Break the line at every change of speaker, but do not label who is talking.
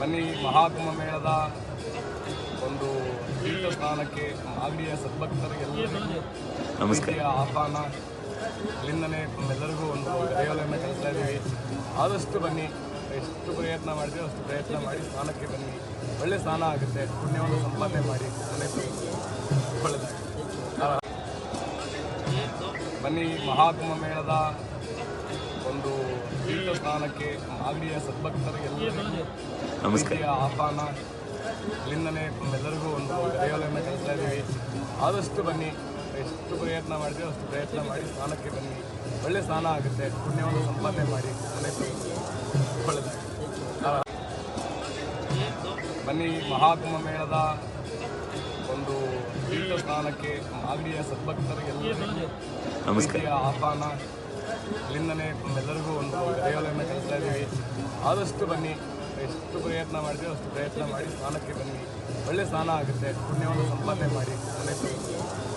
ಬನ್ನಿ ಮಹಾಕುಂಭ ಮೇಳದ ಒಂದು ತೀರ್ಥ ಸ್ನಾನಕ್ಕೆ ಮಾಗಡಿಯ ಸದ್ಭಕ್ತರಿಗೆಲ್ಲರಿಗೂ ನಮಸ್ಕಾರ. ಆಹ್ವಾನ. ಇಲ್ಲಿಂದನೇ ಎಲ್ಲರಿಗೂ ಒಂದು ದೇವಾಲಯವನ್ನು ಕಲಿಸ್ತಾ ಇದ್ದೀವಿ. ಆದಷ್ಟು ಬನ್ನಿ ಎಷ್ಟು ಪ್ರಯತ್ನ ಮಾಡಿದ್ರೆ ಅಷ್ಟು ಪ್ರಯತ್ನ ಮಾಡಿ ಸ್ನಾನಕ್ಕೆ ಬನ್ನಿ. ಒಳ್ಳೆ ಸ್ನಾನ ಆಗುತ್ತೆ. ಪುಣ್ಯವನ್ನು ಸಂಪಾದನೆ ಮಾಡಿ. ಒಳ್ಳೆಯದು ಒಳ್ಳೆದಾಗಿ ಬನ್ನಿ ಮಹಾಕುಂಭ ಮೇಳದ ಒಂದು ತೀರ್ಥ ಸ್ನಾನಕ್ಕೆ ಮಾಗಡಿಯ ಸದ್ಭಕ್ತರಿಗೆಲ್ಲರಿಗೂ ನಮಸ್ಕಾರ. ಆಹ್ವಾನ ಇಲ್ಲಿಂದನೇ ಎಲ್ಲರಿಗೂ ಒಂದು ದೇವಾಲಯವನ್ನು ಕಳಿಸ್ತಾ ಇದ್ದೀವಿ. ಆದಷ್ಟು ಬನ್ನಿ ಎಷ್ಟು ಪ್ರಯತ್ನ ಮಾಡಿದ್ರೆ ಅಷ್ಟು ಪ್ರಯತ್ನ ಮಾಡಿ ಸ್ನಾನಕ್ಕೆ ಬನ್ನಿ. ಒಳ್ಳೆ ಸ್ನಾನ ಆಗುತ್ತೆ. ಪುಣ್ಯವನ್ನು ಸಂಪಾದನೆ ಮಾಡಿ ಒಳ್ಳೆಯದು ಒಳ್ಳೆದಾಗಿ ಬನ್ನಿ ಮಹಾಕುಂಭ ಮೇಳದ ಒಂದು ತೀರ್ಥ ಸ್ನಾನಕ್ಕೆ ಮಾಗಡಿಯ ಸದ್ಭಕ್ತರಿಗೆಲ್ಲರಿಗೂ ನಮಸ್ಕಾರ. ಆಹ್ವಾನ ಇಲ್ಲಿಂದನೇ ಎಲ್ಲರಿಗೂ ಒಂದು ದೇವಾಲಯನ ಕಲಿಸ್ತಾ ಇದ್ದೀವಿ. ಆದಷ್ಟು ಬನ್ನಿ, ಎಷ್ಟು ಪ್ರಯತ್ನ ಮಾಡಿದ್ರೆ ಅಷ್ಟು ಪ್ರಯತ್ನ ಮಾಡಿ ಸ್ನಾನಕ್ಕೆ ಬನ್ನಿ. ಒಳ್ಳೆ ಸ್ನಾನ ಆಗುತ್ತೆ. ಪುಣ್ಯವನ್ನು ಸಂಪಾದನೆ ಮಾಡಿ. ಒಳ್ಳೆದಾಗಿ